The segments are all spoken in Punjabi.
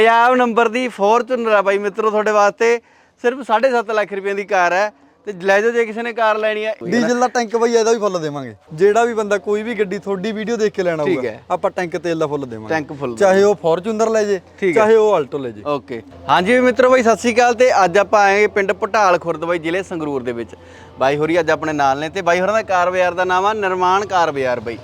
ਪੰਜਾਬ ਨੰਬਰ ਦੀ ਫੋਰਚੂਨਰ ਆ ਬਾਈ ਮਿੱਤਰੋ ਤੁਹਾਡੇ ਵਾਸਤੇ। ਸਿਰਫ 7.5 ਲੱਖ ਰੁਪਏ ਦੀ ਕਾਰ ਹੈ। ਤੇ ਲੈ ਜਾਓ ਜੇ ਕਿਸੇ ਨੇ ਕਾਰ ਲੈਣੀ ਹੈ ਡੀਜ਼ਲ ਦਾ ਟੈਂਕ ਬਈ ਇਹਦਾ ਵੀ ਫੁੱਲ ਦੇਵਾਂਗੇ। ਜਿਹੜਾ ਵੀ ਬੰਦਾ ਕੋਈ ਵੀ ਗੱਡੀ ਤੁਹਾਡੀ ਵੀਡੀਓ ਦੇਖ ਕੇ ਲੈਣਾ ਹੋਊਗਾ। ਆਪਾਂ ਟੈਂਕ ਤੇਲ ਦਾ ਫੁੱਲ ਦੇਵਾਂਗੇ। ਟੈਂਕ ਫੁੱਲ ਚਾਹੇ ਉਹ ਫੋਰਚੂਨਰ ਲੈ ਜੇ। ਚਾਹੇ ਉਹ ਆਲਟੋ ਲੈ ਜੇ। ਓਕੇ। ਹਾਂਜੀ ਵੀ ਮਿੱਤਰੋ ਬਾਈ ਸਤਿ ਸ਼੍ਰੀ ਅਕਾਲ ਤੇ ਅੱਜ ਆਪਾਂ ਆਏ ਪਿੰਡ ਪਟਾਲ ਖੁਰਦ ਬਾਈ ਜ਼ਿਲ੍ਹੇ ਸੰਗਰੂਰ ਦੇ ਵਿੱਚ। ਬਾਈ ਹੋਰੀ ਅੱਜ ਆਪਣੇ ਨਾਲ ਨੇ ਤੇ ਬਾਈ ਹੋਰਾਂ ਦਾ ਕਾਰ ਬਾਜ਼ਾਰ ਦਾ ਨਾਮ ਆ ਨਿਰਮਾਣ ਕਾਰ ਬਾਜ਼ਾਰ ਬਾਈ।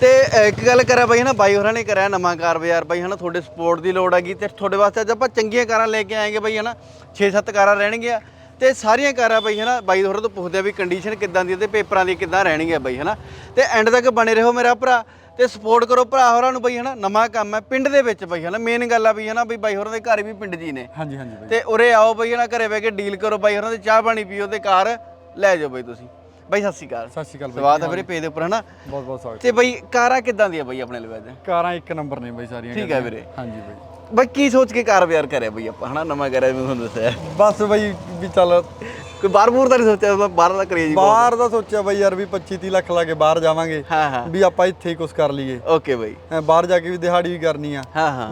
ਤੇ ਇੱਕ ਗੱਲ ਕਰਾਂ ਬਾਈ ਹਨਾ ਬਾਈ ਹੋਰਾਂ ਨੇ ਕਰਿਆ ਨਵਾਂ ਕਾਰ ਬਾਜ਼ਾਰ ਬਾਈ ਹਨਾ ਤੁਹਾਡੇ ਸਪੋਰਟ ਦੀ ਲੋੜ ਹੈਗੀ ਤੇ ਤੁਹਾਡੇ ਵਾਸਤੇ ਅੱਜ ਆਪਾਂ ਚੰਗੀਆਂ ਕਾਰਾਂ ਲੈ ਕੇ ਆਏਗੇ ਬਾਈ ਹਨਾ 6-7 ਕਾਰਾਂ ਰਹਿਣਗੀਆਂ ਤੇ ਸਾਰੀਆਂ ਕਾਰਾਂ ਬਾਈ ਹਨਾ ਬਾਈ ਹੋਰਾਂ ਤੋਂ ਪੁੱਛਦੇ ਆ ਵੀ ਕੰਡੀਸ਼ਨ ਕਿੱਦਾਂ ਦੀ ਤੇ ਪੇਪਰਾਂ ਦੀ ਕਿੱਦਾਂ ਰਹਿਣਗੀਆਂ ਬਾਈ ਹਨਾ ਤੇ ਐਂਡ ਤੱਕ ਬਣੇ ਰਹੋ ਮੇਰਾ ਭਰਾ ਤੇ ਸਪੋਰਟ ਕਰੋ ਭਰਾ ਹੋਰਾਂ ਨੂੰ ਬਈ ਹਨਾ ਨਵਾਂ ਕੰਮ ਹੈ ਪਿੰਡ ਦੇ ਵਿੱਚ ਬਈ ਹਨਾ ਮੇਨ ਗੱਲ ਆ ਵੀ ਹਨਾ ਬਈ ਬਾਈ ਹੋਰਾਂ ਦੇ ਘਰ ਵੀ ਪਿੰਡ ਜੀ ਨੇ। ਹਾਂਜੀ ਹਾਂਜੀ ਬਈ। ਤੇ ਉਰੇ ਆਓ ਬਈ ਹਨਾ ਘਰੇ ਬਹਿ ਕੇ ਡੀਲ ਕਰੋ ਬਾਈ ਹੋਰਾਂ ਦੇ ਚਾਹ ਪਾਣੀ ਪੀਓ ਤੇ ਕਾਰ ਲੈ ਜਾਓ ਬਈ ਤੁਸੀਂ। ਬਾਈ ਸਤਿ ਸ਼੍ਰੀ ਅਕਾਲ। ਸਤਿ ਸ਼੍ਰੀ ਅਕਾਲ ਬਈ ਸਵਾਦ ਹੈ ਵੀਰੇ ਪੇਜ ਦੇ ਉੱਪਰ ਹਨਾ? ਬਹੁਤ ਬਹੁਤ ਸਵਾਗਤ ਤੇ ਬਈ ਕਾਰਾਂ ਕਿੱਦਾਂ ਦੀਆਂ ਬਈ ਆਪਣੇ ਲਈ ਅੱਜ ਕਾਰਾਂ ਇੱਕ ਨੰਬਰ ਨੇ ਬਈ ਸਾਰੀਆਂ ਠੀਕ ਹੈ ਵੀਰੇ। ਹਾਂਜੀ ਬਈ। ਬਈ ਕੀ ਸੋਚ ਕੇ ਕਾਰ ਵਿਆਰ ਕਰਿਆ ਬਈ ਆਪਾਂ ਹਨਾ? ਨਵਾਂ ਕਰਿਆ ਮੈਂ ਤੁਹਾਨੂੰ ਦੱਸਿਆ। ਬਸ ਬਈ ਵੀ ਚੱਲ। ਕੋਈ ਬਾਹਰ ਬੂਰ ਦਾ ਨਹੀਂ ਸੋਚਿਆ ਬਾਹਰ ਦਾ ਕਰੇਜ ਬਾਹਰ ਦਾ ਸੋਚਿਆ ਬਈ ਯਾਰ ਵੀ 25 30 ਲੱਖ ਲਾ ਕੇ ਬਾਹਰ ਜਾਵਾਂਗੇ। ਵੀ ਆਪਾਂ ਇੱਥੇ ਹੀ ਕੁਝ ਕਰ ਲਈਏ। ਓਕੇ ਬਈ। ਬਾਹਰ ਜਾ ਕੇ ਵੀ ਦਿਹਾੜੀ ਵੀ ਕਰਨੀ ਆ।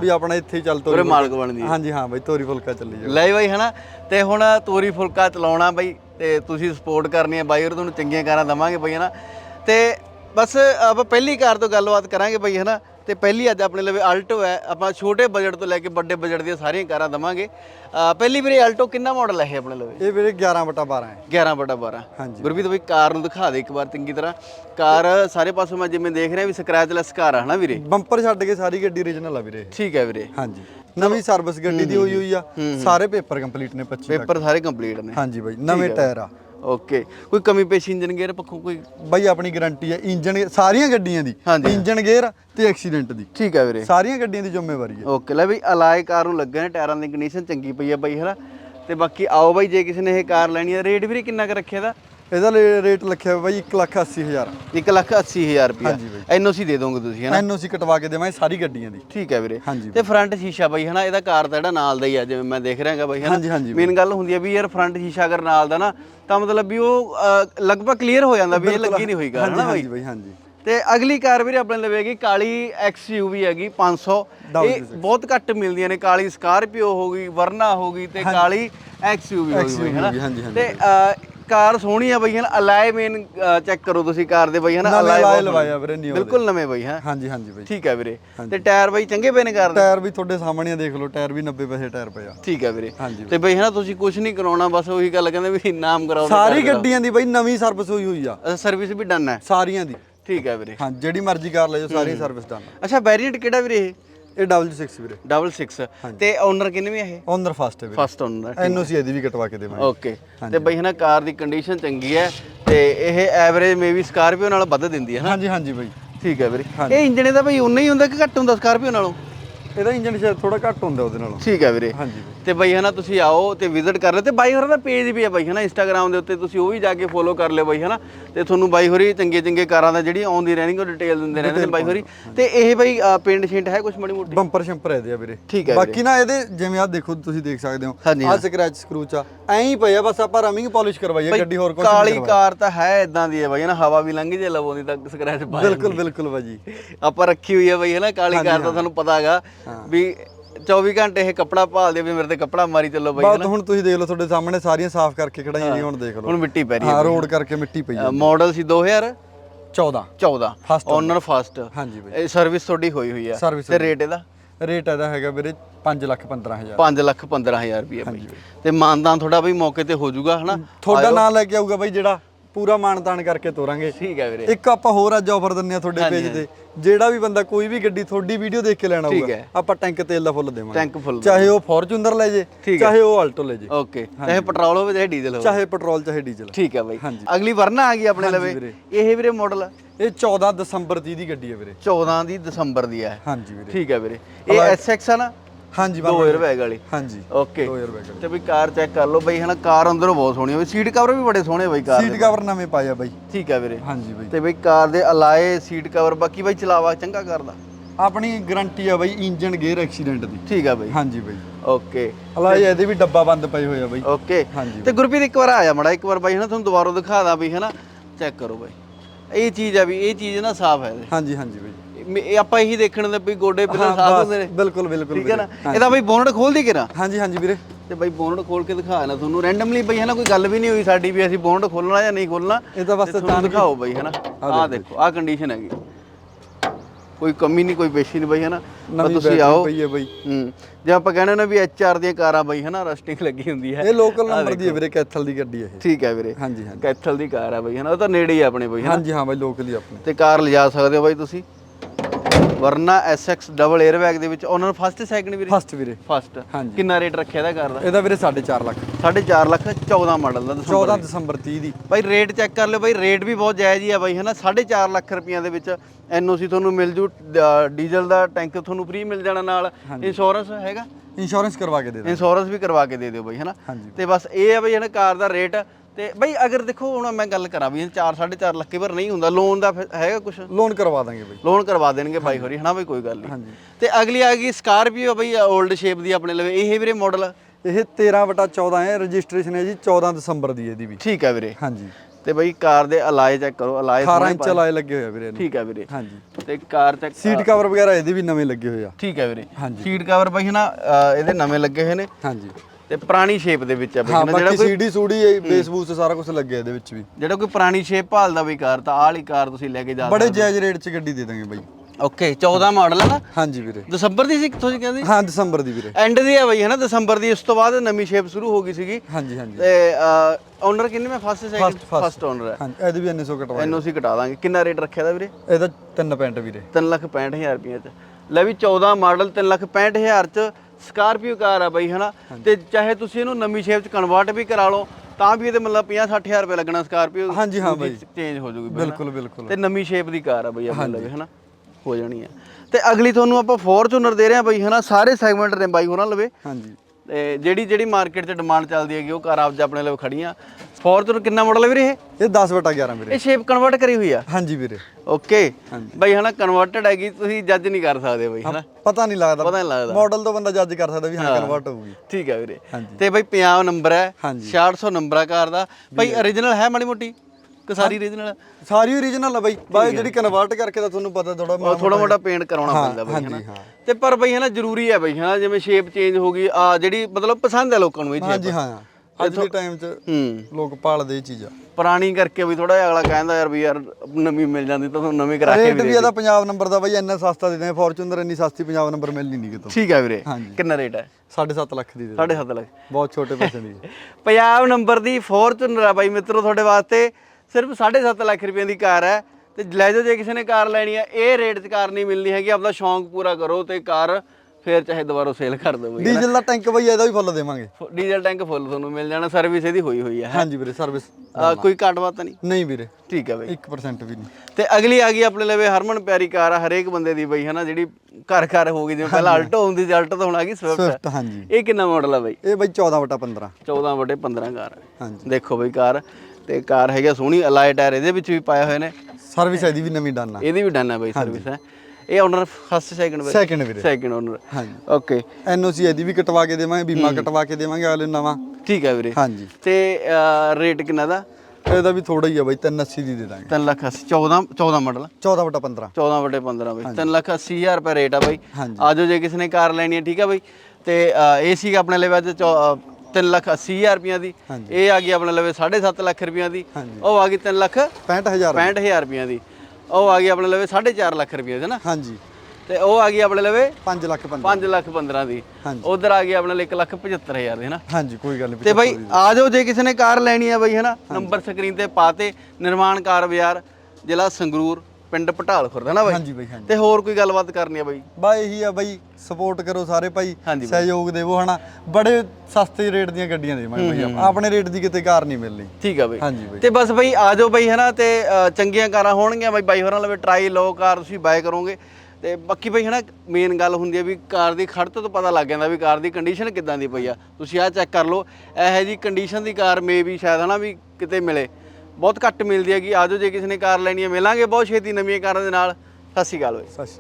ਵੀ ਆਪਣਾ ਇੱਥੇ ਹੀ ਚੱਲ ਤੋਰੀ ਮਾਲਕ ਬਣਦੀ ਹਾਂਜੀ ਹਾਂ ਬਈ ਤੋਰੀ ਫੁਲਕਾ ਚੱਲੀ ਜਾ ਲੈ ਬਈ ਹਨਾ? ਤੇ ਹੁਣ ਤੋਰੀ ਫੁਲਕਾ ਚਲਾਉਣਾ ਬਈ ਤੇ ਤੁਸੀਂ ਸਪੋਰਟ ਕਰਨੀ ਹੈ ਬਾਈ ਹੋਰ ਤੁਹਾਨੂੰ ਚੰਗੀਆਂ ਕਾਰਾਂ ਦਵਾਂਗੇ ਬਈ ਹਨਾ ਤੇ ਬਸ ਆਪਾਂ ਪਹਿਲੀ ਕਾਰ ਤੋਂ ਗੱਲਬਾਤ ਕਰਾਂਗੇ ਬਈ ਹਨਾ ਤੇ ਪਹਿਲੀ ਅੱਜ ਆਪਣੇ ਲਵੇ ਆਲਟੋ ਹੈ ਆਪਾਂ ਛੋਟੇ ਬਜਟ ਤੋਂ ਲੈ ਕੇ ਵੱਡੇ ਬਜਟ ਦੀਆਂ ਸਾਰੀਆਂ ਕਾਰਾਂ ਦਵਾਂਗੇ। ਪਹਿਲੀ ਵੀਰੇ ਆਲਟੋ ਕਿੰਨਾ ਮਾਡਲ ਹੈ ਆਪਣੇ ਲਵੇ? ਇਹ ਵੀਰੇ 11 ਬਟਾ 12 ਹੈ। 11 ਬਟਾ 12 ਹਾਂਜੀ। ਗੁਰਬੀਤ ਬਈ ਕਾਰ ਨੂੰ ਦਿਖਾ ਦੇ ਇੱਕ ਵਾਰ ਚੰਗੀ ਤਰ੍ਹਾਂ। ਕਾਰ ਸਾਰੇ ਪਾਸੋਂ ਮੈਂ ਜਿਵੇਂ ਦੇਖ ਰਿਹਾ ਵੀ ਸਕ੍ਰੈਚਲੈਸ ਕਾਰ ਆ ਹਨਾ ਵੀਰੇ? ਬੰਪਰ ਛੱਡ ਕੇ ਸਾਰੀ ਗੱਡੀ ਓਰੀਜਨਲ ਆ ਵੀਰੇ ਠੀਕ ਹੈ ਵੀਰੇ। ਹਾਂਜੀ। ਨਵੀਂ ਸਰਵਿਸ ਗੱਡੀ ਦੀ ਹੋਈ ਹੋਈ ਆ। ਸਾਰੇ ਪੇਪਰ ਕੰਪਲੀਟ ਨੇ 25 ਤੱਕ। ਪੇਪਰ ਸਾਰੇ ਕੰਪਲੀਟ ਨੇ। ਹਾਂਜੀ ਬਾਈ ਨਵੇਂ ਟਾਇਰ ਆ। ਓਕੇ ਕੋਈ ਕਮੀ ਪੇਸ਼ੀ ਇੰਜਨ ਗੇਅਰ ਪੱਖੋਂ ਕੋਈ? ਬਾਈ ਆਪਣੀ ਗਾਰੰਟੀ ਹੈ ਇੰਜਨ ਸਾਰੀਆਂ ਗੱਡੀਆਂ ਦੀ। ਇੰਜਨ ਗੇਅਰ ਤੇ ਐਕਸੀਡੈਂਟ ਦੀ। ਠੀਕ ਹੈ ਵੀਰੇ। ਸਾਰੀਆਂ ਗੱਡੀਆਂ ਦੀ ਜ਼ਿੰਮੇਵਾਰੀ ਹੈ ਓਕੇ ਲੈ ਬਈ ਅਲਾਈ ਕਾਰ ਨੂੰ ਲੱਗੇ ਨੇ ਟਾਇਰਾਂ ਦੀ ਕੰਡੀਸ਼ਨ ਚੰਗੀ ਪਈ ਆ ਬਈ ਹਨਾ? ਤੇ ਬਾਕੀ ਆਓ ਬਈ ਜੇ ਕਿਸੇ ਨੇ ਇਹ ਕਾਰ ਲੈਣੀ ਹੈ ਰੇਟ ਵੀਰੇ ਕਿੰਨਾ ਕੁ ਰੱਖਿਆ ਦਾ ਇਹਦਾ ਰੇਟ ਲਿਖਿਆ ਹੋਇਆ ਬਾਈ 180000 1 ਲੱਖ 80000 ਰੁਪਇਆ। ਹਾਂਜੀ ਬਈ। ਐਨਓਸੀ ਦੇ ਦੋਗੇ ਤੁਸੀਂ ਹਨਾ ਐਨਓਸੀ ਕਟਵਾ ਕੇ ਦੇਵਾਂਗੇ ਸਾਰੀ ਗੱਡੀਆਂ ਦੀ। ਠੀਕ ਹੈ ਵੀਰੇ। ਤੇ ਫਰੰਟ ਸ਼ੀਸ਼ਾ ਬਈ ਹਨਾ ਇਹਦਾ ਕਾਰ ਦਾ ਜਿਹੜਾ ਨਾਲ ਦਾ ਹੀ ਆ ਜਿਵੇਂ ਮੈਂ ਦੇਖ ਰਿਹਾਗਾ ਬਈ ਹਨਾ ਮੇਨ ਗੱਲ ਹੁੰਦੀ ਆ ਵੀ ਯਾਰ ਫਰੰਟ ਸ਼ੀਸ਼ਾ ਅਗਰ ਨਾਲ ਦਾ ਨਾ ਤਾਂ ਮਤਲਬ ਵੀ ਉਹ ਲਗਭਗ ਕਲੀਅਰ ਹੋ ਜਾਂਦਾ ਵੀ ਇਹ ਲੱਗੀ ਨਹੀਂ ਹੋਈ ਕਾਰ ਹਨਾ ਬਈ? ਹਾਂਜੀ ਬਾਈ ਹਾਂਜੀ। ਤੇ ਅਗਲੀ ਕਾਰ ਵੀਰੇ ਆਪਣੇ ਲਵੇ ਹੈਗੀ ਕਾਲੀ XUV ਹੈਗੀ 500 ਇਹ ਬਹੁਤ ਘੱਟ ਮਿਲਦੀਆਂ ਨੇ ਕਾਲੀ ਸਕਾਰਪੀਓ ਹੋ ਗਈ ਵਰਨਾ ਹੋ ਗਈ ਤੇ ਕਾਲੀ XUV ਹੋ ਗਈ ਹਾਂਜੀ, ਹਾਂਜੀ, ਤੇ ਕਾਰ ਸੋਹਣੀ ਆ ਬਈ ਹਨਾ? ਅਲਾਈ ਮੇਨ ਚੈੱਕ ਕਰੋ ਤੁਸੀਂ ਕਾਰ ਦੇ ਬਈ ਹਨਾ? ਬਹੁਤ ਲਵਾਇਆ ਵੀਰੇ ਨਿਓ ਬਿਲਕੁਲ ਨਵੇਂ ਬਈ ਹੈ? ਹਾਂਜੀ ਹਾਂਜੀ ਬਾਈ। ਠੀਕ ਹੈ ਵੀਰੇ। ਤੇ ਟਾਇਰ ਬਈ ਚੰਗੇ ਪਏ ਨੇ ਕਾਰ ਦੇ? ਟਾਇਰ ਵੀ ਤੁਹਾਡੇ ਸਾਹਮਣੇ ਆ ਦੇਖ ਲਓ ਟਾਇਰ ਵੀ 90 ਪੈਸੇ ਟਾਇਰ ਪਿਆ ਠੀਕ ਹੈ ਵੀਰੇ। ਤੇ ਬਈ। ਹਨਾ ਤੁਸੀਂ ਕੁਝ ਨਹੀਂ ਕਰਾਉਣਾ ਬਸ ਉਹੀ ਗੱਲ ਕਹਿੰਦੇ ਵੀ ਨਾਮ ਕਰਾਓ ਸਾਰੀ ਗੱਡੀਆਂ ਦੀ ਬਾਈ ਨਵੀਂ ਸਰਵਿਸ ਹੋਈ ਹੋਈ ਆ। ਸਰਵਿਸ ਵੀ ਡਨ ਹੈ ਸਾਰੀਆਂ ਦੀ। ਠੀਕ ਹੈ ਵੀਰੇ। ਹਾਂ ਜਿਹੜੀ ਮਰਜ਼ੀ ਕਾਰ ਲੈ ਜਾਓ ਸਾਰੀ ਸਰਵਿਸ ਡਨ ਅੱਛਾ ਵੈਰੀਐਂਟ ਕਿਹੜਾ ਵੀਰੇ ਇਹ? ਇਹ ਡਬਲ 6 ਵੀਰੇ। ਡਬਲ 6 ਤੇ ਓਨਰ ਕਿੰਨੇ ਵੀ ਇਹ? ਓਨਰ ਫਸਟ ਹੈ ਵੀਰੇ ਫਸਟ ਓਨਰ ਐਨਓਸੀ ਇਹਦੀ ਵੀ ਕਟਵਾ ਕੇ ਦੇਵਾਂਗੇ। ਓਕੇ ਤੇ ਬਈ ਹਨਾ ਕਾਰ ਦੀ ਕੰਡੀਸ਼ਨ ਚੰਗੀ ਹੈ ਤੇ ਇਹ ਐਵਰੇਜ ਮੇਬੀ ਸਕਾਰਪੀਓ ਨਾਲ ਵੱਧ ਦਿੰਦੀ ਹੈ ਹਾਂਜੀ ਹਾਂਜੀ ਬਾਈ। ਠੀਕ ਹੈ ਵੀਰੇ। ਇਹ ਇੰਜਨ ਇਹਦਾ ਬਈ ਉਨਾ ਹੀ ਹੁੰਦਾ ਕਿ ਘੱਟ ਹੁੰਦਾ ਸਕਾਰਪੀਓ ਨਾਲੋਂ? ਇਹਦਾ ਇੰਜਨ ਸ਼ਾਇਦ ਥੋੜਾ ਘੱਟ ਹੁੰਦਾ ਉਹਦੇ ਨਾਲੋਂ। ਠੀਕ ਹੈ ਵੀਰੇ। ਹਾਂਜੀ ਬਾਈ ਤੇ ਬਈ ਹਨਾ ਤੁਸੀਂ ਆਓ ਤੇ ਵਿਜ਼ਿਟ ਕਰ ਲਿਓ। ਤੇ ਬਾਈ ਹੋਰਾਂ ਦਾ ਪੇਜ ਵੀ ਹੈ ਬਾਈ ਹਨਾ ਇੰਸਟਾਗ੍ਰam ਦੇ ਉੱਤੇ ਤੁਸੀਂ ਉਹ ਵੀ ਜਾ ਕੇ ਫੋਲੋ ਕਰ ਲਿਓ ਬਾਈ ਹਨਾ। ਤੇ ਤੁਹਾਨੂੰ ਬਾਈ ਹੋਰੀ ਚੰਗੇ ਚੰਗੇ ਕਾਰਾਂ ਦਾ ਜਿਹੜੀ ਆਉਂਦੀ ਰਹਿਣਗੇ ਉਹ ਡਿਟੇਲ ਦਿੰਦੇ ਰਹਿੰਦੇ ਨੇ ਬਾਈ ਹੋਰੀ। ਤੇ ਇਹ ਬਾਈ ਅ, ਪਿੰਡ ਛਿੰਟ ਹੈ ਕੁਝ ਮਾੜੀ ਮੋਟੀ? ਬੰਪਰ ਸ਼ੰਪਰ ਇਹਦੇ ਆ ਵੀਰੇ। ਠੀਕ ਹੈ ਬਾਕੀ ਨਾ ਇਹਦੇ ਜਿਵੇਂ ਆ ਦੇਖੋ ਤੁਸੀਂ ਦੇਖ ਸਕਦੇ ਹੋ। ਹਾਂਜੀ, ਆ ਸਕ੍ਰੈਚ ਸਕਰੂਚ ਆ। ਐਂ ਹੀ ਪਏ ਆ ਬਸ ਆਪਾਂ ਰਮਿੰਗ ਪਾਲਿਸ਼ ਕਰਵਾਈ ਆ ਗੱਡੀ ਹੋਰ ਕੁਝ ਕਾਲੀ ਕਾਰ ਤਾਂ ਹੈ ਇਦਾਂ ਦੀ ਹੈ ਬਾਈ ਹਨਾ ਹਵਾ ਵੀ ਲੰਘ ਜੇ ਲਵੋਂਦੀ ਤਾਂ ਸਕ੍ਰੈਚ ਪਾ ਬਿਲਕੁਲ ਬਿਲਕੁਲ ਬਾਜੀ ਆਪਾਂ ਰੱਖੀ ਹੋਈ ਹੈ ਬਈ ਹਨਾ ਕਾਲੀ ਕਾਰ ਤਾਂ ਤੁਹਾਨੂੰ ਪਤਾ ਹੈਗਾ ਵੀ 24 ਘੰਟੇ ਇਹ ਕੱਪੜਾ ਭਾਲਦੇ ਵੀ ਮੇਰੇ ਤੇ ਕੱਪੜਾ ਮਾਰੀ ਚੱਲੋ ਬਈ ਬਾਤ ਹੁਣ ਤੁਸੀਂ ਦੇਖ ਲਓ ਤੁਹਾਡੇ ਸਾਹਮਣੇ ਸਾਰੀਆਂ ਸਾਫ਼ ਕਰਕੇ ਖੜਾਈਆਂ ਜੀ ਹੁਣ ਦੇਖ ਲਓ। ਹੁਣ ਮਿੱਟੀ ਪੈ ਰਹੀ ਹਾਂ ਰੋਡ ਕਰਕੇ ਮਿੱਟੀ ਪਈ ਹੈ। ਮਾਡਲ ਸੀ 2014 14 First ਓਨਰ ਫਸਟ ਹਾਂਜੀ ਬਾਈ। ਇਹ ਸਰਵਿਸ ਤੁਹਾਡੀ ਹੋਈ ਹੋਈ ਆ। ਤੇ ਰੇਟ ਇਹਦਾ? ਰੇਟ ਇਹਦਾ ਹੈਗਾ ਵੀਰੇ 5 ਲੱਖ 15000 5 ਲੱਖ 15000 ਰੁਪਏ ਬਈ। ਤੇ ਮਾਨਦਾਨ ਤੁਹਾਡਾ ਬਈ ਮੌਕੇ ਤੇ ਹੋ ਜਾਊਗਾ ਹਨਾ? ਤੁਹਾਡਾ ਨਾਂ ਲੈ ਕੇ ਆਊਗਾ ਬਾਈ ਜਿਹੜਾ ਪੂਰਾ ਮਾਨਤਾਨ ਕਰਕੇ ਤੋਰਾਂਗੇ। ਠੀਕ ਹੈ ਵੀਰੇ। ਇੱਕ ਆਪਾਂ ਹੋਰ ਅੱਜ ਆਫਰ ਦਿੰਨੇ ਆ ਤੁਹਾਡੇ ਪੇਜ ਤੇ। ਜਿਹੜਾ ਵੀ ਬੰਦਾ ਕੋਈ ਵੀ ਗੱਡੀ ਤੁਹਾਡੀ ਵੀਡੀਓ ਦੇਖ ਕੇ ਲੈਣਾ ਹੋਊਗਾ। ਆਪਾਂ ਟੈਂਕ ਤੇਲ ਦਾ ਫੁੱਲ ਦੇਵਾਂਗੇ। ਟੈਂਕ ਫੁੱਲ ਚਾਹੇ ਉਹ ਫੋਰਚੂਨਰ ਲੈ ਜੇ। ਚਾਹੇ ਉਹ ਆਲਟੋ ਲੈ ਜੇ। ਓਕੇ ਚਾਹੇ ਪੈਟਰੋਲ ਹੋਵੇ ਚਾਹੇ ਡੀਜ਼ਲ ਹੋਵੇ। ਚਾਹੇ ਪੈਟਰੋਲ ਚਾਹੇ ਡੀਜ਼ਲ ਠੀਕ ਹੈ ਬਈ। ਹਾਂਜੀ। ਅਗਲੀ ਵਰਨਾ ਆ ਗਈ ਆਪਣੇ ਲਵੇ। ਇਹ ਵੀਰੇ ਮਾਡਲ ਇਹ 14 ਦਸੰਬਰ 30 ਦੀ ਗੱਡੀ ਹੈ ਵੀਰੇ। 14 ਦੀ ਦਸੰਬਰ ਦੀ ਹੈ। ਹਾਂਜੀ ਵੀਰੇ। ਠੀਕ ਹੈ ਵੀਰੇ। ਇਹ ਐਸਐਕਸ ਆ ਨਾ? ਹਾਂਜੀ 2 에ਅਰ ਬੈਗ ਵਾਲੀ। ਹਾਂਜੀ ਓਕੇ 2 에ਅਰ ਬੈਗ ਤੇ ਬਈ ਕਾਰ ਚੈੱਕ ਕਰ ਲਓ ਬਈ ਹਨਾ ਕਾਰ ਅੰਦਰੋਂ ਬਹੁਤ ਸੋਹਣੀ ਹੈ ਸੀਟ ਕਵਰ ਵੀ ਬੜੇ ਸੋਹਣੇ ਬਈ ਕਾਰ ਸੀਟ ਦੇ ਕਵਰ ਨਵੇਂ ਪਾਇਆ ਬਾਈ। ਠੀਕ ਹੈ ਵੀਰੇ। ਹਾਂਜੀ ਬਾਈ। ਤੇ ਬਈ ਕਾਰ ਦੇ ਅਲਾਏ ਸੀਟ ਕਵਰ ਬਾਕੀ ਬਈ ਚਲਾਵਾ ਚੰਗਾ ਕਰਦਾ ਆਪਣੀ ਗਾਰੰਟੀ ਆ ਬਾਈ ਇੰਜਨ ਗੇਅਰ ਐਕਸੀਡੈਂਟ ਦੀ। ਠੀਕ ਆ ਬਈ। ਹਾਂਜੀ ਬਾਈ। ਓਕੇ ਅਲਾਈ ਇਹਦੇ ਵੀ ਡੱਬਾ ਬੰਦ ਪਏ ਹੋਏ ਆ ਬਾਈ। ਓਕੇ ਹਾਂਜੀ ਤੇ ਗੁਰਪ੍ਰੀਤ ਇੱਕ ਵਾਰ ਆਇਆ ਮੜਾ ਇੱਕ ਵਾਰ ਬਾਈ ਹਨਾ ਤੁਹਾਨੂੰ ਦੁਬਾਰਾ ਦਿਖਾ ਦਾਂ ਵੀ ਹਨਾ। ਚੈੱਕ ਕਰੋ ਬਾਈ। ਇਹ ਚੀਜ਼ ਆ ਵੀ ਇਹ ਚੀਜ਼ ਨਾ ਸਾਫ਼ ਹੈ। ਹਾਂਜੀ ਹਾਂਜੀ ਬਾਈ। ਮੇ- ਇਹ ਆਪਾਂ ਇਹੀ ਦੇਖਣ ਦੇ ਵੀ ਗੋਡੇ ਪਹਿਲਾਂ ਹਾਂ, ਸਾਫ਼ ਬਸ, ਹੁੰਦੇ ਨੇ। ਬਿਲਕੁਲ ਬਿਲਕੁਲ ਠੀਕ ਹੈ ਨਾ। ਇਹਦਾ ਬਈ ਬੋਨਟ ਖੋਲਦੀ ਕਿਰਾ ਹਾਂਜੀ ਹਾਂਜੀ ਵੀਰੇ। ਤੇ ਬਈ ਬੋਨਟ ਖੋਲ ਕੇ ਦਿਖਾ ਨਾ ਤੁਹਾਨੂੰ। ਰੈਂਡਮਲੀ ਬਈ ਹਨਾ ਕੋਈ ਗੱਲ ਵੀ ਨਹੀਂ ਹੋਈ ਸਾਡੀ ਵੀ ਅਸੀਂ ਬੋਨਟ ਖੋਲਣਾ ਜਾਂ ਨਹੀਂ ਖੋਲਣਾ। ਇਹ ਤਾਂ ਬਸ ਤੁਹਾਨੂੰ ਦਿਖਾਓ ਬਈ ਹਨਾ ਆਹ ਦੇਖੋ। ਆਹ ਕੰਡੀਸ਼ਨ ਹੈਗੀ। ਕੋਈ ਕਮੀ ਨਹੀਂ ਕੋਈ ਪੇਸ਼ੀ ਨਹੀਂ ਬਈ ਹਨਾ ਪਰ ਨਵੀਂ ਤੁਸੀਂ ਆਓ। ਪਈ ਹੈ ਬਈ। ਹੂੰ। ਜੇ ਆਪਾਂ ਕਹਿੰਦੇ ਨਾ ਵੀ ਐਚਆਰ ਦੀਆਂ ਕਾਰਾਂ ਬਈ ਹਨਾ ਰਸਟਿੰਗ ਲੱਗੀ ਹੁੰਦੀ ਹੈ। ਇਹ ਲੋਕਲ ਨੰਬਰ ਦੀ ਹੈ ਵੀਰੇ ਕੈਥਲ ਦੀ ਗੱਡੀ ਹੈ ਇਹ। ਠੀਕ ਹੈ ਵੀਰੇ। ਹਾਂਜੀ ਹਾਂਜੀ। ਕੈਥਲ ਦੀ ਕਾਰ ਆ ਬਈ ਹਨਾ ਉਹ ਤਾਂ ਨੇੜੇ ਹੀ ਆ ਆਪਣੇ ਬਈ ਹਨਾ ਹਾਂਜੀ ਹਾਂ ਬਾਈ ਲੋਕਲ ਹੀ ਆਪਣੇ। ਤੇ ਕਾਰ ਲਿਜਾ ਸਕਦੇ ਹੋ ਬਾਈ ਤੁਸੀਂ? Verna SX double air bag ਦੇ ਵਿੱਚ ਉਹਨਾਂ ਨੂੰ ਫਸਟ ਸੈਕਿੰਡ ਵੀਰੇ? ਫਸਟ ਵੀਰੇ। ਫਸਟ ਹਾਂਜੀ। ਕਿੰਨਾ ਰੇਟ ਰੱਖਿਆ ਇਹਦਾ ਕਾਰ ਦਾ? ਇਹਦਾ ਵੀਰੇ 4.5 ਲੱਖ। 4.5 ਲੱਖ 14 ਮਾਡਲ ਦਾ ਦੱਸੋ 14 ਦਸੰਬਰ 30 ਦੀ। ਬਾਈ ਰੇਟ ਚੈੱਕ ਕਰ ਲਿਓ ਬਾਈ ਰੇਟ ਵੀ ਬਹੁਤ ਜਾਇਜ਼ ਹੀ ਆ ਬਾਈ ਹਨਾ? 4.5 ਲੱਖ ਰੁਪਈਆ ਦੇ ਵਿੱਚ ਐਨਓਸੀ ਤੁਹਾਨੂੰ ਮਿਲ ਜੂ ਡ- ਡੀਜ਼ਲ ਦਾ ਟੈਂਕ ਤੁਹਾਨੂੰ ਫ੍ਰੀ ਮਿਲ ਜਾਣਾ ਨਾਲ। ਇੰਸ਼ੋਰੈਂਸ ਹੈਗਾ? ਇੰਸ਼ੋਰੈਂਸ ਕਰਵਾ ਕੇ ਦੇ ਦਾਂ ਇੰਸ਼ੋਰੈਂਸ ਵੀ ਕਰਵਾ ਕੇ ਦੇ ਦਿਓ ਬਾਈ ਹਨਾ? ਹਾਂਜੀ। ਤੇ ਬਸ ਇਹ ਆ ਬਈ ਇਹਨਾਂ ਕਾਰ ਦਾ ਰੇਟ ਤੇ ਬਈ ਅਗਰ ਦੇਖੋ ਹੁਣ ਮੈਂ ਗੱਲ ਕਰਾਂ ਵੀ 4 4.5 ਲੱਖ ਪਰ ਨਹੀਂ ਹੁੰਦਾ ਲੋਨ ਦਾ ਫਿਰ ਹੈਗਾ ਕੁਝ ਲੋਨ ਕਰਵਾ ਦਾਂਗੇ ਬਾਈ। ਲੋਨ ਕਰਵਾ ਦੇਣਗੇ ਬਾਈ ਹੋਰੀ ਹਨਾ ਬਈ ਕੋਈ ਗੱਲ ਨਹੀਂ। ਤੇ ਅਗਲੀ ਆ ਗਈ ਸਕਾਰਪੀਓ ਬਈ 올ਡ ਸ਼ੇਪ ਦੀ ਆਪਣੇ ਲਵੇ। ਇਹ ਵੀਰੇ ਮਾਡਲ ਇਹ 13 ਵਟਾ 14 ਹੈ ਰਜਿਸਟ੍ਰੇਸ਼ਨ ਹੈ ਜੀ 14 ਦਸੰਬਰ ਦੀ ਇਹਦੀ ਵੀ। ਠੀਕ ਹੈ ਵੀਰੇ। ਹਾਂਜੀ। ਤੇ ਬਈ ਕਾਰ ਦੇ ਅਲਾਏ ਚੈੱਕ ਕਰੋ ਅਲਾਏ 18 ਇੰਚ ਲਾਏ ਲੱਗੇ ਹੋਏ ਆ ਵੀਰੇ ਠੀਕ ਹੈ ਵੀਰੇ। ਹਾਂਜੀ। ਤੇ ਕਾਰ ਚੈੱਕ ਸੀਟ ਕਵਰ ਵਗੈਰਾ ਇਹਦੇ ਵੀ ਨਵੇਂ ਲੱਗੇ ਹੋਏ ਆ। ਠੀਕ ਹੈ ਵੀਰੇ। ਹਾਂਜੀ। ਸੀਟ ਕਵਰ ਬਈ ਹਨਾ ਇਹਦੇ ਨਵੇਂ ਲੱਗੇ ਹੋਏ ਨੇ। ਹਾਂਜੀ। ਤੇ ਪੁਰਾਣੀ ਸ਼ੇਪ ਦੇ ਵਿੱਚ ਆ ਬਈ ਹਾਂ ਹਨਾ? ਜਿਹੜਾ ਬਾਕੀ ਕੋਈ ਸੀਡੀ ਸੂਡੀ ਬੇਸ ਬੂਸ ਸਾਰਾ ਕੁਝ ਲੱਗਿਆ ਇਹਦੇ ਵਿੱਚ ਵੀ। ਜਿਹੜਾ ਕੋਈ ਪੁਰਾਣੀ ਸ਼ੇਪ ਭਾਲਦਾ ਬਈ ਕਾਰ ਤਾਂ ਆਹ ਵਾਲੀ ਕਾਰ ਤੁਸੀਂ ਲੈ ਕੇ ਜਾ ਬੜੇ ਜਾਇਜ਼ ਰੇਟ 'ਚ ਗੱਡੀ ਦੇ ਦਾਂਗੇ ਬਾਈ। ਓਕੇ 14 ਮਾਡਲ ਹੈ ਨਾ? ਹਾਂਜੀ ਵੀਰੇ। ਦਸੰਬਰ ਦੀ ਸੀ ਤੁਸੀਂ ਕਹਿੰਦੇ? ਹਾਂ ਦਸੰਬਰ ਦੀ ਵੀਰੇ। ਐਂਡ ਦੀ ਆ ਬਈ ਹਨਾ? ਦਸੰਬਰ ਦੀ ਉਸ ਤੋਂ ਬਾਅਦ ਨਵੀਂ ਸ਼ੇਪ ਸ਼ੁਰੂ ਹੋ ਗਈ ਸੀਗੀ। ਹਾਂਜੀ ਹਾਂਜੀ। ਤੇ ਓਨਰ ਕਿੰਨੇ ਮੈਂ ਫਸਟ ਸੈਕਿੰਡ। ਫਸਟ ਓਨਰ ਹੈ ਹਾਂਜੀ ਇਹਦੇ ਵੀ 900 ਕਟਵਾ ਐਨਓਸੀ ਘਟਾ ਦਾਂਗੇ। ਕਿੰਨਾ ਰੇਟ ਰੱਖਿਆ ਦਾ ਵੀਰੇ? ਇਹਦਾ ਤਿੰਨ ਪੈਂਟ ਵੀਰੇ। 365000 ਰੁਪਏ ਚ। ਲੈ ਵੀ 14 ਮਾਡਲ 365000 ਚ ਸਕਾਰਪੀਓ ਕਾਰ ਆ ਬਈ ਹਨਾ? ਤੇ ਚਾਹੇ ਤੁਸੀਂ ਇਹਨੂੰ ਨਵੀਂ ਸ਼ੇਪ ਚ ਕਨਵਰਟ ਵੀ ਕਰਾ ਲਓ ਤਾਂ ਵੀ ਇਹਦੇ ਮਤਲਬ 50 60000 ਰੁਪਏ ਲੱਗਣਾ ਸਕਾਰਪੀਓ ਹਾਂਜੀ, ਹਾਂ ਬਾਈ। ਚੇਂਜ ਹੋ ਹਨਾ। ਬਿਲਕੁਲ ਬਿਲਕੁਲ। ਤੇ ਨਵੀਂ ਸ਼ੇਪ ਦੀ ਕਾਰ ਆ ਬਈ ਆਪਣੇ ਲਵੇ ਹਨਾ? ਹੋ ਜਾਣੀ ਆ। ਤੇ ਅਗਲੀ ਤੁਹਾਨੂੰ ਆਪਾਂ ਫੋਰਚੂਨਰ ਦੇ ਰਹੇ ਆ ਬਈ ਹਨਾ? ਸਾਰੇ ਸੈਗਮੈਂਟ ਨੇ ਬਾਈ ਹੋਰਾਂ ਲਵੇ। ਹਾਂਜੀ। ਤੇ ਜਿਹੜੀ ਜਿਹੜੀ ਮਾਰਕੀਟ 'ਚ ਡਿਮਾਂਡ ਚੱਲਦੀ ਹੈਗੀ ਉਹ ਕਾਰ ਆਪ ਆਪਣੇ ਲਵੇ ਖੜੀਆਂ। ਫੋਰਚੂਨਰ ਕਿੰਨਾ ਮਾਡਲ ਹੈ ਵੀਰੇ ਇਹ? ਇਹ 10 ਵਟਾ 11 ਵੀਰੇ। ਇਹ ਸ਼ੇਪ ਕਨਵਰਟ ਕਰੀ ਹੋਈ ਆ? ਹਾਂਜੀ ਵੀਰੇ। ਓਕੇ। ਬਈ ਹਨਾ ਕਨਵਰਟਡ ਹੈਗੀ ਤੁਸੀਂ ਜੱਜ ਨਹੀਂ ਕਰ ਸਕਦੇ ਬਈ ਹਨਾ? ਪਤਾ ਨਹੀਂ ਲੱਗਦਾ। ਪਤਾ ਨਹੀਂ ਲੱਗਦਾ। ਮਾਡਲ ਤੋਂ ਬੰਦਾ ਜੱਜ ਕਰ ਸਕਦਾ ਵੀ ਹਾਂ ਕਨਵਰਟ ਹੋਊਗੀ। ਠੀਕ ਹੈ ਵੀਰੇ। ਤੇ ਬਈ 50 ਨੰਬਰ ਹੈ ਹਾਂਜੀ। 6600 ਨੰਬਰ ਆ ਕਾਰ ਦਾ। ਬਈ origignal ਹੈ ਮਾੜੀ ਮੋਟੀ? ਕਿ ਸਾਰੀ origignal ਸਾਰੀ ਓਰੀਜਨਲ ਆ ਬਾਈ। ਬਾਈ ਜਿਹੜੀ ਕਨਵਰਟ ਕਰਕੇ ਤਾਂ ਤੁਹਾਨੂੰ ਪਤਾ ਥੋੜਾ ਥੋੜਾ ਮੋਟਾ ਪੇਂਟ ਕਰਾਉਣਾ ਪੈਂਦਾ ਬਈ ਹਨਾ? ਹਾਂ। ਤੇ ਪਰ ਬਈ ਹਨਾ ਜ਼ਰੂਰੀ ਹੈ ਬਈ ਹਨਾ ਜਿਵੇਂ ਸ਼ੇਪ ਚੇਂਜ ਹੋ ਗਈ ਆ ਜਿਹੜੀ ਮਤਲਬ ਪਸੰਦ ਹੈ ਲੋਕਾਂ ਨੂੰ ਇਹ ਚੀਜ਼ ਹਾਂਜੀ ਹਾਂ। ਅੱਜ ਦੇ ਟਾਈਮ 'ਚ ਲੋਕ ਪਾਲਦੇ ਇਹ ਚੀਜ਼ਾਂ। ਪੁਰਾਣੀ ਕਰਕੇ ਵੀ ਥੋੜਾ ਜਿਹਾ ਅਗਲਾ ਕਹਿੰਦਾ ਯਾਰ ਵੀ ਯਾਰ ਨਵੀਂ ਮਿਲ ਜਾਂਦੀ ਤਾਂ ਤੁਹਾਨੂੰ ਨਵੀਂ ਕਰਾ ਕੇ ਰੇਟ ਵੀ ਇਹਦਾ ਪੰਜਾਬ ਨੰਬਰ ਦਾ ਬਾਈ ਇੰਨਾ ਸਸਤਾ ਦੇ ਦਿੰਦੇ ਫੋਰਚੂਨਰ ਇੰਨੀ ਸਸਤੀ ਪੰਜਾਬ ਨੰਬਰ ਮਿਲਣੀ ਨਹੀਂ ਕਿਤੋਂ। ਠੀਕ ਹੈ ਵੀਰੇ। ਕਿੰਨਾ ਰੇਟ ਹੈ 7.5 ਲੱਖ ਦੀ ਦੇ ਦਿੰਦੇ। 7.5 ਲੱਖ। ਬਹੁਤ ਛੋਟੇ ਪੈਸੇ ਦੀ। ਪੰਜਾਬ ਨੰਬਰ ਦੀ ਫੋਰਚੂਨਰ ਆ ਬਾਈ ਮਿੱਤਰੋ ਤੁਹਾਡੇ ਵਾਸਤੇ ਸਿਰਫ 7.5 ਲੱਖ ਰੁਪਏ ਦੀ ਕਾਰ ਹੈ ਤੇ ਲੈ ਜਾਓ ਜੇ ਕਿਸੇ ਨੇ ਕਾਰ ਲੈਣੀ ਹੈ ਇਹ ਰੇਟ 'ਚ ਕਾਰ ਨਹੀਂ ਮਿਲਣੀ ਹੈਗੀ ਆਪਦਾ ਸ਼ੌਂਕ ਪੂਰਾ ਕਰੋ ਤੇ ਕਾਰ ਫੇਰ ਚਾਹੇ ਦੁਬਾਰਾ ਸੇਲ ਕਰ ਦਿਓ ਬਈ ਡੀਜ਼ਲ ਦਾ ਟੈਂਕ ਬਾਈ ਇਹਦਾ ਵੀ ਫੁੱਲ ਦੇਵਾਂਗੇ। ਡੀਜ਼ਲ ਟੈਂਕ ਫੁੱਲ ਤੁਹਾਨੂੰ ਮਿਲ ਜਾਣਾ ਸਰਵਿਸ ਇਹਦੀ ਹੋਈ ਹੋਈ ਹੈ ਹਾਂਜੀ ਵੀਰੇ ਸਰਵਿਸ ਕੋਈ ਘੱਟ ਬਾਤ ਨਹੀਂ? ਨਹੀਂ ਵੀਰੇ। ਠੀਕ ਹੈ ਬਈ। 1% ਵੀ ਨਹੀਂ। ਤੇ ਅਗਲੀ ਆ ਗਈ ਆਪਣੇ ਲਵੇ ਹਰਮਨ ਪਿਆਰੀ ਕਾਰ ਆ ਹਰੇਕ ਬੰਦੇ ਦੀ ਬਈ ਹਨਾ ਜਿਹੜੀ ਘਰ ਘਰ ਹੋ ਗਈ ਜਿਵੇਂ ਪਹਿਲਾਂ ਆਲਟੋ ਹੁੰਦੀ ਸੀ ਆਲਟੋ ਤੋਂ ਹੁਣ ਆ ਗਈ ਸਵਿਫਟ ਸਵਿਫਟ ਹਾਂਜੀ। ਇਹ ਕਿੰਨਾ ਮਾਡਲ ਆ ਬਈ? ਇਹ ਬਾਈ 14 ਵਟਾ 15 14 ਵਟੇ 15 ਕਾਰ ਹਾਂਜੀ। ਦੇਖੋ ਬਈ ਕਾਰ ਤੇ ਕਾਰ ਹੈਗਾ ਸੋਹਣੀ ਅਲਾਈ ਟਾਇਰ ਇਹਦੇ ਵਿੱਚ ਵੀ ਪਾਏ ਹੋਏ ਨੇ। ਸਰਵਿਸ ਇਹਦੀ ਵੀ ਨਵੀਂ ਡਨ। ਆ ਇਹਦੀ ਵੀ ਡਨ ਹੈ ਬਈ ਸਰਵਿਸ ਹੈ। ਇਹ ਓਨਰ ਫਸਟ ਸੈਕਿੰਡ ਬਈ ਸੈਕਿੰਡ ਵੀਰੇ। ਸੈਕਿੰਡ ਓਨਰ ਹਾਂਜੀ। ਓਕੇ ਐਨਓਸੀ ਇਹਦੀ ਵੀ ਕਟਵਾ ਕੇ ਦੇਵਾਂਗੇ ਬੀਮਾ ਕਟਵਾ ਕੇ ਦੇਵਾਂਗੇ ਅਗਲੇ ਨਵਾਂ। ਠੀਕ ਹੈ ਵੀਰੇ। ਹਾਂਜੀ। ਤੇ ਰੇਟ ਕਿੰਨਾ ਦਾ? ਇਹਦਾ ਵੀ ਥੋੜਾ ਹੀ ਆ ਬਾਈ 380 ਦੀ ਦੇ ਦਾਂਗੇ। 3 ਲੱਖ 14 14 ਮਾਡਲ 14 ਵਟਾ 15 14 ਵਟੇ 15 ਬਈ। 3 ਲੱਖ 80 ਹਜ਼ਾਰ ਰੁਪਏ ਰੇਟ ਆ ਬਈ। ਆਜੋ ਜੇ ਕਿਸੇ ਨੇ ਕਾਰ ਲੈਣੀ ਹੈ ਠੀਕ ਆ ਬਈ। ਤੇ ਇਹ ਸੀ ਆਪਣੇ ਲਈ ਅੱਜ 3 ਲੱਖ 80 ਹਜ਼ਾਰ ਰੁਪਈਆਂ ਦੀ। ਇਹ ਆ ਗਈ ਆਪਣੇ ਲਈ 7.5 ਲੱਖ ਰੁਪਈਆਂ ਦੀ। ਉਹ ਆ ਗਈ 3 ਲੱਖ 65000 65 ਹਜ਼ਾਰ ਰੁਪਈਆਂ ਦੀ। ਉਹ ਆ ਗਈ ਆਪਣੇ ਲਈ 4.5 ਲੱਖ ਰੁਪਈਏ ਦੀ ਨਾ? ਹਾਂਜੀ। ਤੇ ਉਹ ਆ ਗਈ ਆਪਣੇ ਲਈ 5 ਲੱਖ 15 5 ਲੱਖ 15 ਦੀ। ਉਧਰ ਆ ਗਈ ਆਪਣੇ ਲਈ 1 ਲੱਖ 75 ਹਜ਼ਾਰ ਦੀ ਨਾ? ਹਾਂਜੀ ਕੋਈ ਗੱਲ ਨਹੀਂ ਤੇ ਬਈ ਆ ਜਾਓ ਜੇ ਕਿਸੇ ਨੇ ਕਾਰ ਲੈਣੀ ਹੈ ਬਈ ਹਨਾ ਨੰਬਰ ਸਕਰੀਨ ਤੇ ਪਾਤੇ ਨਿਰਮਾਣ ਕਾਰ ਬਾਜ਼ਾਰ ਜ਼ਿਲ੍ਹਾ ਸੰਗਰੂਰ। ਪਿੰਡ ਪਟਾਲ ਖੁਰਦ ਹਨਾ ਬਾਈ? ਹਾਂਜੀ ਬਈ ਹਾਂਜੀ। ਤੇ ਹੋਰ ਕੋਈ ਗੱਲਬਾਤ ਕਰਨੀ ਹੈ ਬਾਈ? ਬਾ ਇਹੀ ਆ ਬਾਈ ਸਪੋਰਟ ਕਰੋ ਸਾਰੇ ਭਾਈ। ਸਹਿਯੋਗ ਦੇਵੋ ਹਨਾ? ਬੜੇ ਸਸਤੇ ਰੇਟ ਦੀਆਂ ਗੱਡੀਆਂ ਦੇਵਾਂਗੇ ਬਾਈ ਆਪਾਂ। ਆਪਣੇ ਰੇਟ ਦੀ ਕਿਤੇ ਕਾਰ ਨਹੀਂ ਮਿਲਣੀ। ਠੀਕ ਆ ਬਈ। ਹਾਂਜੀ ਬਾਈ। ਤੇ ਬਸ ਬਈ ਆ ਜਾਓ ਬਈ ਹਨਾ ਤੇ ਚੰਗੀਆਂ ਕਾਰਾਂ ਹੋਣਗੀਆਂ ਬਈ। ਬਾਈ ਹੋਰਾਂ ਲਵੇ ਟਰਾਈ ਲਓ ਕਾਰ ਤੁਸੀਂ ਬਾਏ ਕਰੋਗੇ। ਤੇ ਬਾਕੀ ਬਈ ਹਨਾ ਮੇਨ ਗੱਲ ਹੁੰਦੀ ਹੈ ਵੀ ਕਾਰ ਦੀ ਖੜਤ ਤੋਂ ਪਤਾ ਲੱਗ ਜਾਂਦਾ ਵੀ ਕਾਰ ਦੀ ਕੰਡੀਸ਼ਨ ਕਿੱਦਾਂ ਦੀ ਪਈ ਆ। ਤੁਸੀਂ ਆਹ ਚੈੱਕ ਕਰ ਲਓ। ਇਹੋ ਜੀ ਕੰਡੀਸ਼ਨ ਦੀ ਕਾਰ ਮੇ ਵੀ ਸ਼ਾਇਦ ਹਨਾ ਵੀ ਕਿਤੇ ਮਿਲੇ। ਬਹੁਤ ਘੱਟ ਮਿਲਦੀ ਹੈਗੀ। ਆ ਜਾਓ ਜੇ ਕਿਸੇ ਨੇ ਕਾਰ ਲੈਣੀ ਹੈ, ਮਿਲਾਂਗੇ। ਬਹੁਤ ਛੇਤੀ ਨਵੀਆਂ ਕਾਰਾਂ ਦੇ ਨਾਲ। ਸਤਿ ਸ਼੍ਰੀ ਅਕਾਲ ਬਈ। ਸਤਿ ਸ਼੍ਰੀ